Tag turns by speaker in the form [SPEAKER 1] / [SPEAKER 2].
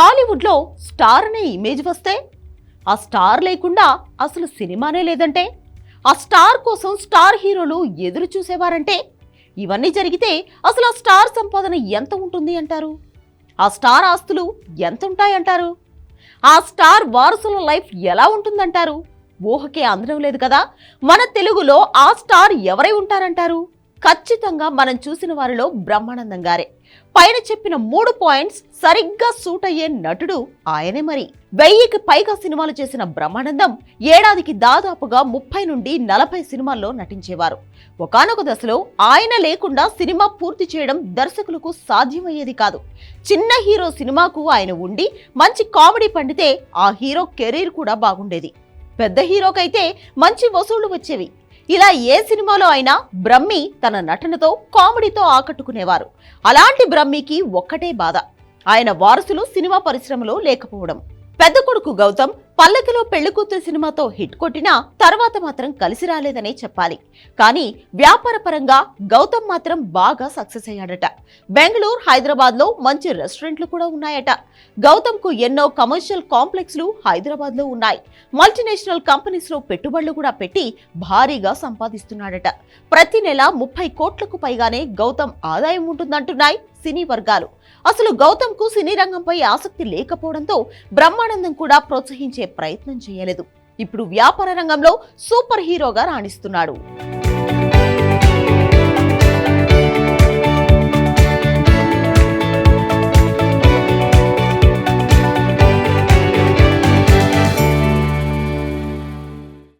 [SPEAKER 1] టాలీవుడ్లో స్టార్ అనే ఇమేజ్ వస్తే? ఆ స్టార్ లేకుండా అసలు సినిమానే లేదంటే? ఆ స్టార్ కోసం స్టార్ హీరోలు ఎదురు చూసేవారంటే? ఇవన్నీ జరిగితే అసలు ఆ స్టార్ సంపాదన ఎంత ఉంటుంది అంటారు? ఆ స్టార్ ఆస్తులు ఎంత ఉంటాయంటారు ఆ స్టార్ వారసుల లైఫ్ ఎలా ఉంటుందంటారు? ఊహకే అందడం లేదు కదా? మన తెలుగులో ఆ స్టార్ ఎవరై ఉంటారంటారు? ఖచ్చితంగా మనం చూసిన వారిలో బ్రహ్మానందం గారే. పైన చెప్పిన మూడు పాయింట్స్ సరిగ్గా సూట్ అయ్యే నటుడు ఆయనే మరి. వెయ్యికి పైగా సినిమాలు చేసిన బ్రహ్మానందం ఏడాదికి దాదాపుగా ముప్పై నుండి నలభై సినిమాల్లో నటించేవారు. ఒకానొక దశలో ఆయన లేకుండా సినిమా పూర్తి చేయడం దర్శకులకు సాధ్యమయ్యేది కాదు. చిన్న హీరో సినిమాకు ఆయన ఉండి మంచి కామెడీ పండితే ఆ హీరో కెరీర్ కూడా బాగుండేది. పెద్ద హీరోకైతే మంచి వసూళ్ళు వచ్చేవి. ఇలా ఏ సినిమాలో అయినా బ్రహ్మి తన నటనతో కామెడీతో ఆకట్టుకునేవారు. అలాంటి బ్రహ్మికి ఒక్కటే బాధ. ఆయన వారసులు సినిమా పరిశ్రమలో లేకపోవడం. పెద్ద కొడుకు గౌతమ్ పల్లకిలో పెళ్ళికూతురు సినిమాతో హిట్ కొట్టినా తర్వాత మాత్రం కలిసి రాలేదనే చెప్పాలి. కానీ వ్యాపారపరంగా గౌతమ్ మాత్రం బాగా సక్సెస్ అయ్యాడట. బెంగళూరు హైదరాబాద్లో మంచి రెస్టారెంట్లు కూడా ఉన్నాయట. గౌతమ్కు ఎన్నో కమర్షియల్ కాంప్లెక్స్లు హైదరాబాద్లో ఉన్నాయి. మల్టీనేషనల్ కంపెనీస్లో పెట్టుబడులు కూడా పెట్టి భారీగా సంపాదిస్తున్నాడట. ప్రతి నెల ముప్పై కోట్లకు పైగానే గౌతమ్ ఆదాయం ఉంటుందంటున్నాయి. సినీ వర్గాలు. అసలు గౌతమ్కు సినీ రంగంపై ఆసక్తి లేకపోవడంతో బ్రహ్మానందం కూడా ప్రోత్సహించే ప్రయత్నం చేయలేదు. ఇప్పుడు వ్యాపార రంగంలో సూపర్ హీరోగా రాణిస్తున్నాడు.